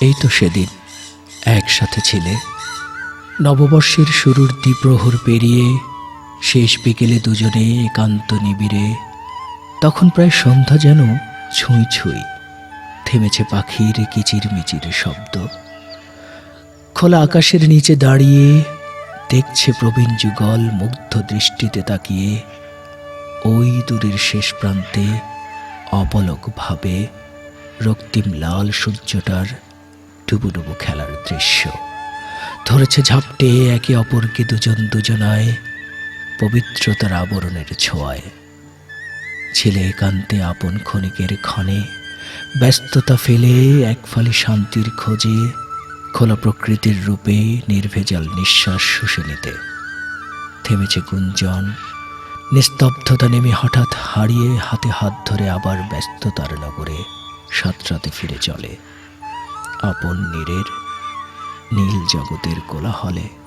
এই তো সেদিন। একসাথে ছিলে। নববর্ষের শুরুর দ্বিপ্রহর পেরিয়ে, শেষ বিকেলে দুজনে একান্ত নিবিড়ে। তখন প্রায় সন্ধ্যা যেন ছুঁই ছুঁই থেমেছে পাখির কিচিরমিচির শব্দ। খোলা আকাশের নিচে দাঁড়িয়ে দেখছে প্রবীণ যুগল মুগ্ধ দৃষ্টিতে তাকিয়ে, ওই দূরের শেষ প্রান্তে অপলক ভাবে রক্তিম লাল সূর্যটার ডুবুডুবু খেলার দৃশ্য। ধরেছে ঝাপটে একে অপরকে দুজন দুজনায় পবিত্রতার আবরণের ছোঁয়ায়। ছেলে একান্তে আপন ক্ষণিকের ক্ষণে ব্যস্ততা ফেলে এক ফালি শান্তির খোঁজে খোলা প্রকৃতির রূপে নির্ভেজাল নিঃশ্বাস শুষে থেমেছে গুঞ্জন, নিস্তব্ধতা নেমে হঠাৎ হারিয়ে হাতে হাত ধরে আবার ব্যস্ততার নগরে সাতরাতে ফিরে চলে। আপন নীরের নীল জগতের কোলাহলে